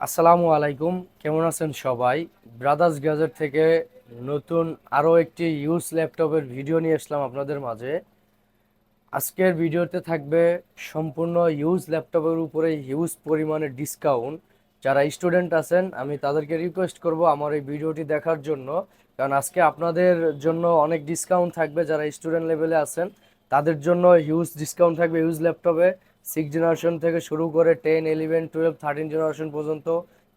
আসসালামু আলাইকুম, কেমন আছেন সবাই? ব্রাদার্স গ্যাজেট থেকে নতুন আরও একটি ইউজ ল্যাপটপের ভিডিও নিয়ে আসলাম আপনাদের মাঝে। আজকের ভিডিওতে থাকবে সম্পূর্ণ ইউজ ল্যাপটপের উপরে হিউজ পরিমাণে ডিসকাউন্ট যারা স্টুডেন্ট আছেন, আমি তাদেরকে রিকোয়েস্ট করব আমার এই ভিডিওটি দেখার জন্য। কারণ আজকে আপনাদের জন্য অনেক ডিসকাউন্ট থাকবে যারা স্টুডেন্ট লেভেলে আছেন। তাদের জন্য হিউজ ডিসকাউন্ট থাকবে ইউজ ল্যাপটপে সিক্স জেনারেশন থেকে শুরু করে ten eleven twelve thirteen generation পর্যন্ত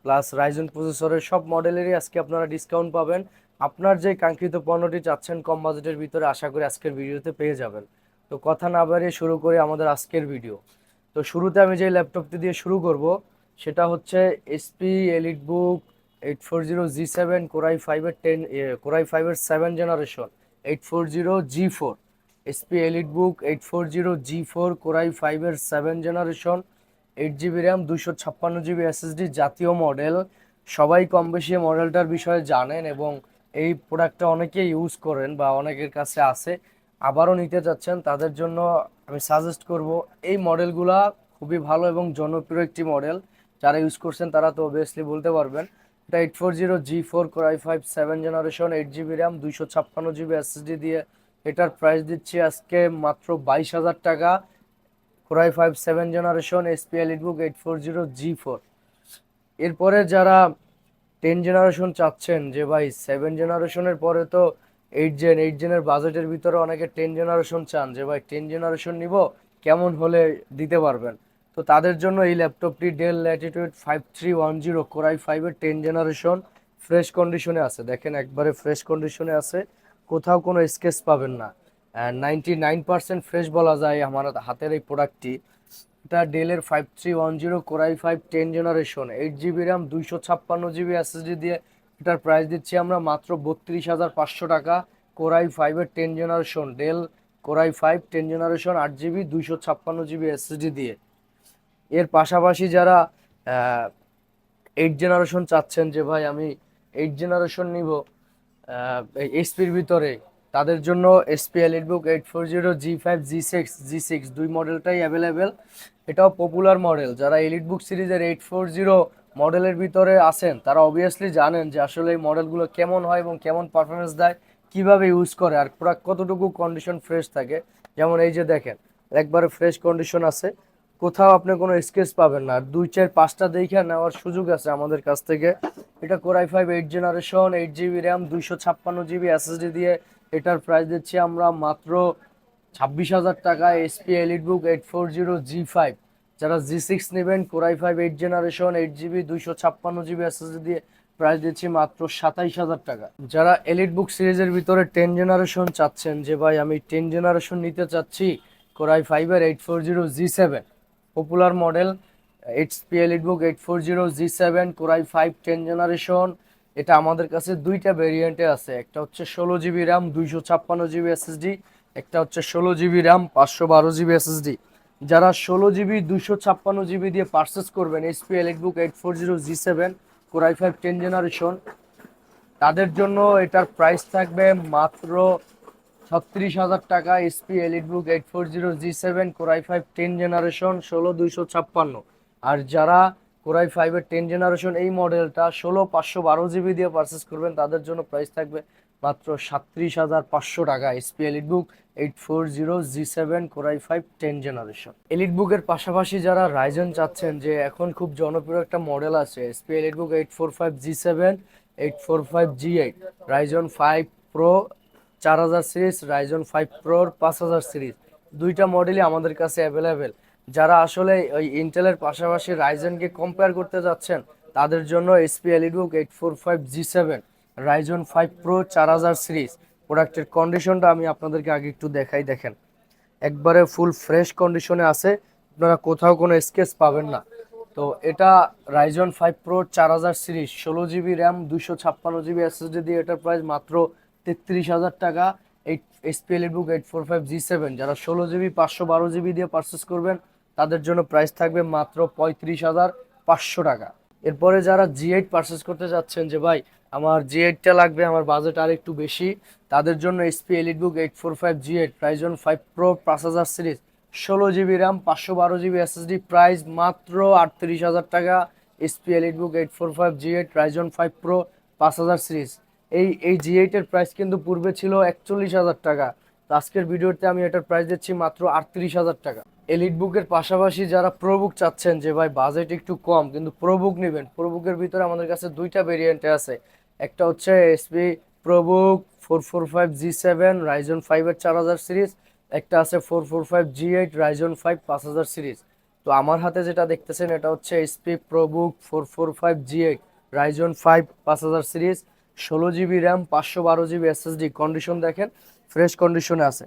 প্লাস রাইজন প্রসেসরের সব মডেলেরই আজকে আপনারা ডিসকাউন্ট পাবেন। আপনার যে কাঙ্ক্ষিত পণ্যটি চাচ্ছেন কম বাজেটের ভিতরে, আশা করি আজকের ভিডিওতে পেয়ে যাবেন। তো কথা না বাড়িয়ে শুরু করি আমাদের আজকের ভিডিও তো শুরুতে আমি যে ল্যাপটপটি দিয়ে শুরু করব, সেটা হচ্ছে HP Elite Book eight four zero G seven core i ফাইভের টেন কোরাই ফাইভের seven generation eight four zero G four HP Elite Book eight four zero G four core i ফাইভের seven generation eight GB RAM দুশো ছাপ্পান্ন GB SSD জাতীয় model সবাই কম বেশি মডেলটার বিষয়ে জানেন এবং এই প্রোডাক্টটা অনেকে ইউজ করেন বা অনেকের কাছে আছে। আবারও নিতে যাচ্ছেন, তাদের জন্য আমি সাজেস্ট করব, এই মডেলগুলা খুবই ভালো এবং জনপ্রিয় একটি মডেল যারা ইউজ করছেন তারা তো অবভিয়াসলি বলতে পারবেন। এটা eight four zero G four core i five seven generation eight GB RAM দুইশো ছাপ্পান্ন জিবি এসএসডি দিয়ে এটার প্রাইস দিচ্ছি আজকে মাত্র বাইশ হাজার টাকা। Core i five seven generation HP Elite book eight four zero G four এরপরে যারা টেন জেনারেশন চাচ্ছেন, যে ভাই সেভেন জেনারেশনের পরে তো এইট জেন এইট জেনের বাজেটের ভিতরে অনেকে টেন জেনারেশন চান, যে ভাই টেন জেনারেশন নিব, কেমন হলে দিতে পারবেন? তো তাদের জন্য এই ল্যাপটপটি Dell Latitude five three one zero core i ফাইভের টেন জেনারেশন ফ্রেশ কন্ডিশনে আছে। দেখেন একবারে ফ্রেশ কন্ডিশনে আছে। কোথাও কোনো স্কেচ পাবেন না। নাইনটি নাইন পার্সেন্ট ফ্রেশ বলা যায় আমার হাতের এই প্রোডাক্টটি এটা ডেলের five three one zero core i five ten generation eight GB RAM দুইশো ছাপ্পান্ন জিবি এসএসডি দিয়ে এটার প্রাইস দিচ্ছি আমরা মাত্র বত্রিশ হাজার পাঁচশো টাকা। কোরাই ফাইভের ten generation Dell core i five ten generation আট জিবি দুইশো ছাপ্পান্ন জিবি এসএসডি দিয়ে। এর পাশাপাশি যারা এইট জেনারেশন চাচ্ছেন যে ভাই আমি এইট জেনারেশন নিব এইচপির ভিতরে তাদের জন্য HP elite book eight four zero G five G six G six দুই মডেলটাই অ্যাভেলেবেল এটাও পপুলার মডেল যারা এলিট বুক সিরিজের এইট ফোর জিরো মডেলের ভিতরে আছেন, তারা অবভিয়াসলি জানেন যে আসলে এই মডেলগুলো কেমন হয় এবং কেমন পারফরমেন্স দেয়, কীভাবে ইউজ করে, আর প্রোডাক্ট কতটুকু কন্ডিশন ফ্রেশ থাকে। যেমন এই যে দেখেন, একবারে ফ্রেশ কন্ডিশন আছে। কোথাও আপনি কোনো স্কেচ পাবেন না। আর দুই চার পাঁচটা দেখে নেওয়ার সুযোগ আছে আমাদের কাছ থেকে। এটা core i five eight generation eight GB RAM দুইশো ছাপ্পান্ন জিবি এসএসডি দিয়ে এটার প্রাইস দিচ্ছি আমরা মাত্র ছাব্বিশ হাজার টাকা। HP elite book eight four zero G five যারা জি সিক্স নেবেন core i five eight generation eight GB দুইশো ছাপ্পান্ন জিবি এসএসডি দিয়ে প্রাইস দিচ্ছি মাত্র সাতাইশ হাজার টাকা। যারা এলিট বুক সিরিজের ভিতরে টেন জেনারেশন চাচ্ছেন, যে ভাই আমি টেন জেনারেশন নিতে চাচ্ছি কোরাই ফাইভের eight four zero G seven popular model HP elite book eight four zero G seven core i five ten generation এটা আমাদের কাছে দুইটা ভেরিয়েন্টে আছে। একটা হচ্ছে ষোলো জিবি র্যাম দুইশো ছাপ্পান্ন জিবি এসএসডি একটা হচ্ছে ষোলো জিবি র্যাম পাঁচশো বারো জিবি এসএসডি যারা ষোলো জিবি দুশো ছাপ্পান্ন জিবি দিয়ে পারচেস করবেন elite book eight four zero G seven core i five ten generation তাদের জন্য এটার প্রাইস থাকবে মাত্র ছত্রিশ হাজার টাকা HP elite book eight four zero G seven core i five ten generation ষোলো দুইশো ছাপ্পান্ন। আর যারা কোরাই ফাইভের টেন জেনারেশন এই মডেলটা ষোলো পাঁচশো বারো জিবি দিয়ে পারচেস করবেন, তাদের জন্য প্রাইস থাকবে মাত্র সাতত্রিশ হাজার পাঁচশো টাকা HP elite book eight four zero G seven core i five ten generation elite বুকের পাশাপাশি যারা রাইজন চাচ্ছেন যে এখন খুব জনপ্রিয় একটা মডেল আছে HP elite book eight four five G seven eight four five G eight Ryzen five pro চার হাজার সিরিজ রাইজন ফাইভ প্রোর পাঁচ হাজার সিরিজ। দুইটা মডেলই আমাদের কাছে অ্যাভেলেবেল যারা আসলে ওই ইন্টেলের পাশাপাশি রাইজেনকে কম্পেয়ার করতে যাচ্ছেন, তাদের জন্য HP elitebook eight four five G seven Ryzen five pro চার হাজার সিরিজ। প্রোডাক্টের কন্ডিশনটা আমি আপনাদেরকে আগে একটু দেখাই, দেখেন। একবারে ফুল ফ্রেশ কন্ডিশনে আছে। আপনারা কোথাও কোনো স্কেচ পাবেন না। তো এটা রাইজন ফাইভ প্রো চার হাজার সিরিজ, ষোলো জিবি র্যাম দুশো ছাপ্পান্ন জিবি এসএসডি দিয়ে এটার প্রাইস মাত্র তেত্রিশ হাজার টাকা eight SPL book eight four five G seven যারা ষোলো জিবি পাঁচশো বারো জিবি দিয়ে পারচেস করবেন, তাদের জন্য প্রাইস থাকবে মাত্র পঁয়ত্রিশ হাজার পাঁচশো টাকা। এরপরে যারা জি এইট পারচেস করতে যাচ্ছেন, যে ভাই, আমার জি এইটটা লাগবে, আমার বাজেট আর একটু বেশি, তাদের জন্য HP elite book eight four five G eight Ryzen five pro পাঁচ হাজার সিরিজ ষোলো জিবি র্যাম পাঁচশো বারো জিবি এসএসডি প্রাইস মাত্র আটত্রিশ হাজার টাকা HP elite book eight four five G eight Ryzen five pro পাঁচ হাজার সিরিজ এই এই জি এইটের প্রাইস কিন্তু পূর্বে ছিল একচল্লিশ হাজার টাকা। তো আজকের ভিডিওতে আমি এটার প্রাইস দিচ্ছি মাত্র আটত্রিশ হাজার টাকা। এলিট বুকের পাশাপাশি যারা প্রোবুক চাচ্ছেন, যে ভাই বাজেট একটু কম, কিন্তু প্রোবুক নেবেন। প্রোবুকের ভিতরে আমাদের কাছে দুইটা ভেরিয়েন্টে আছে। একটা হচ্ছে HP probook four four five G seven Ryzen ফাইভের চার হাজার সিরিজ একটা আছে four four five G eight Ryzen five পাঁচ হাজার সিরিজ তো আমার হাতে যেটা দেখতেছেন, এটা হচ্ছে HP probook four four five G eight Ryzen five পাঁচ হাজার সিরিজ ষোলো জিবি র্যাম, পাঁচশো বারো জিবি এসএসডি কন্ডিশন দেখেন ফ্রেশ কন্ডিশনে আছে।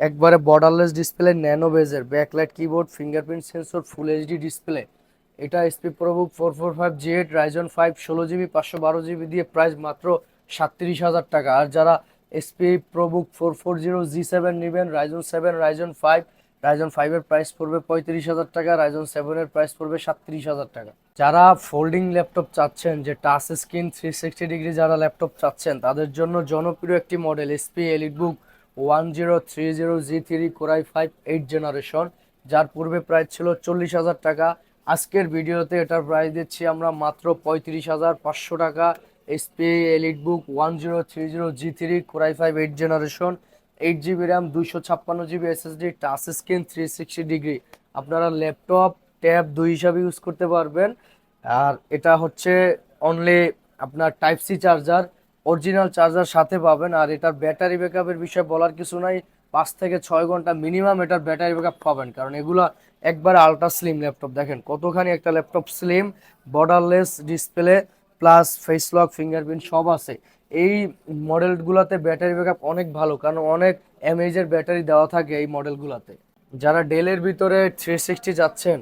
একবারে বর্ডারলেস ডিসপ্লে ন্যানো বেজের backlight keyboard fingerprint sensor full HD display এটা HP probook four four five G eight Ryzen five ষোলো জিবি, পাঁচশো বারো জিবি দিয়ে প্রাইস মাত্র সাতত্রিশ হাজার টাকা। আর যারা SP ProBook four four zero G seven নেবেন Ryzen seven Ryzen five Ryzen ফাইভের প্রাইস পড়বে পঁয়ত্রিশ হাজার টাকা রাইজন সেভেনের প্রাইস পড়বে সাতত্রিশ হাজার টাকা। যারা ফোল্ডিং ল্যাপটপ চাচ্ছেন, যে touch screen three sixty degree যারা ল্যাপটপ চাচ্ছেন, তাদের জন্য জনপ্রিয় একটি model HP elite book one zero three zero G three core i five eight generation যার পূর্বে প্রাইস ছিল চল্লিশ হাজার টাকা। আজকের ভিডিওতে এটার প্রাইস দিচ্ছি আমরা মাত্র পঁয়ত্রিশ হাজার পাঁচশো টাকা HP elite book one zero three zero G three core i five eight generation eight GB RAM দুইশো ছাপ্পান্ন GB SSD touch screen three sixty degree আপনারা ল্যাপটপ ট্যাব দুই হিসাবে ইউজ করতে পারবেন। আর এটা হচ্ছে অনলি আপনার type C charger original charger সাথে পাবেন। আর এটার ব্যাটারি ব্যাকআপের বিষয়ে বলার কিছু নাই। পাঁচ থেকে ছয় ঘণ্টা মিনিমাম এটার ব্যাটারি ব্যাকআপ পাবেন। কারণ এগুলো একবার আলট্রা স্লিম ল্যাপটপ দেখেন কতখানি একটা laptop slim borderless display plus face lock fingerprint সব আছে। এই মডেলগুলোতে ব্যাটারি ব্যাকআপ অনেক ভালো, কারণ অনেক এমএইচের ব্যাটারি দেওয়া থাকে এই মডেলগুলোতে। যারা ডেলের ভিতরে থ্রি সিক্সটি যাচ্ছেন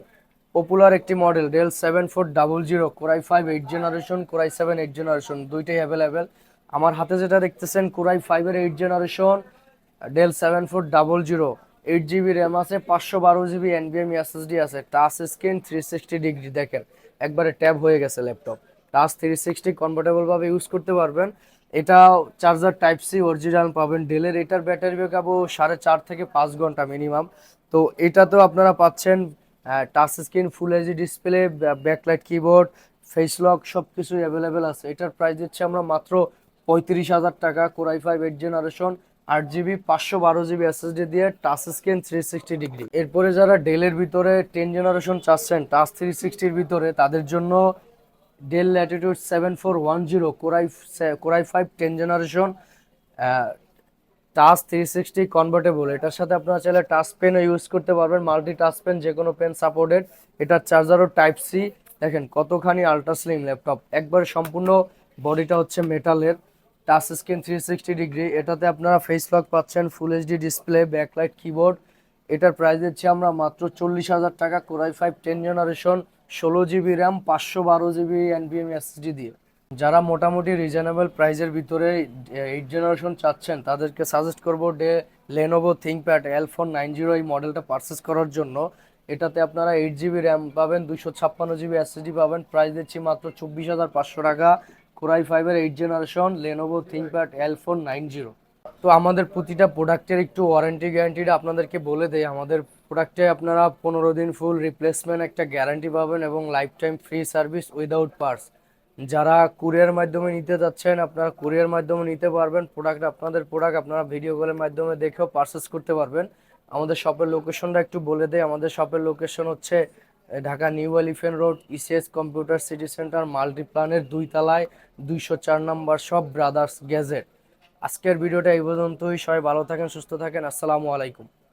পপুলার একটি model Dell seven four double zero core i five eight generation core i seven eight generation দুইটাই অ্যাভেলেবেল আমার হাতে যেটা দেখতেছেন কোরাই ফাইভের eight generation Dell seven four double zero eight GB RAM আছে, পাঁচশো বারো জিবি এনবিএম এসএসডি আছে touch screen three sixty degree দেখেন, একবারে ট্যাব হয়ে গেছে ল্যাপটপ টাচ থ্রি সিক্সটি কমফোর্টেবলভাবে ইউজ করতে পারবেন। এটা চার্জার টাইপ সি অরিজিনাল পাবেন। ডেলের এটার ব্যাটারি ব্যাকআপও সাড়ে চার থেকে পাঁচ ঘণ্টা মিনিমাম তো এটাতেও আপনারা পাচ্ছেন touch screen full HD display backlight keyboard face lock সব কিছুই অ্যাভেলেবেল আছে। এটার প্রাইস দিচ্ছি আমরা মাত্র পঁয়ত্রিশ হাজার টাকা। Core i five eight generation আট জিবি পাঁচশো বারো জিবি এসএসডি দিয়ে touch screen three sixty degree এরপরে যারা ডেলের ভিতরে টেন জেনারেশন চাচ্ছেন টাচ থ্রি সিক্সটির ভিতরে, তাদের জন্য Dell latitude seven four one zero core i core i five ten generation touch three sixty convertible এটার সাথে আপনারা চাইলে টাচ পেনও ইউজ করতে পারবেন মাল্টি টাচ পেন যে কোনো পেন সাপোর্টেড এটার চার্জারও টাইপ সি দেখেন কতখানি আল্ট্রা স্লিম ল্যাপটপ একবার সম্পূর্ণ বডিটা হচ্ছে মেটালের touch screen three sixty degree এটাতে আপনারা ফেস লক পাচ্ছেন full HD display backlight keyboard এটার প্রাইস দিচ্ছি আমরা মাত্র চল্লিশ হাজার টাকা core i five ten generation ষোলো জিবি র্যাম, পাঁচশো বারো জিবি এনবিএম এসএসডি দিয়ে। যারা মোটামুটি রিজনেবল প্রাইজের ভিতরে এইট জেনারেশন চাচ্ছেন, তাদেরকে সাজেস্ট করব day Lenovo ThinkPad L four nine zero এই মডেলটা পারচেস করার জন্য। এটাতে আপনারা এইট জিবি র্যাম পাবেন দুশো ছাপ্পান্ন জিবি এসএসডি পাবেন। প্রাইস দিচ্ছি মাত্র চব্বিশ হাজার পাঁচশো টাকা। কোরাই ফাইভের eight generation Lenovo ThinkPad L four nine zero তো আমাদের প্রতিটা প্রোডাক্টের একটু ওয়ারেন্টি গ্যারান্টিটা আপনাদেরকে বলে দেয় আমাদের প্রোডাক্টে আপনারা পনেরো দিন ফুল রিপ্লেসমেন্ট একটা গ্যারান্টি পাবেন এবং life time free service without parts যারা কুরিয়ার মাধ্যমে নিতে যাচ্ছেন, আপনারা কুরিয়ার মাধ্যমে নিতে পারবেন। প্রোডাক্ট আপনাদের প্রোডাক্ট আপনারা ভিডিও কলের মাধ্যমে দেখেও পারচেস করতে পারবেন। আমাদের শপের লোকেশনটা একটু বলে দেয় আমাদের শপের লোকেশন হচ্ছে Dhaka new elephant road ECS computer city centre মাল্টিপ্লানের দুই তলায়, দুইশো চার নম্বর সব ব্রাদার্স গ্যাজেট আজকের ভিডিওটা এই পর্যন্তই। সবাই ভালো থাকেন, সুস্থ থাকেন। আসসালামু আলাইকুম।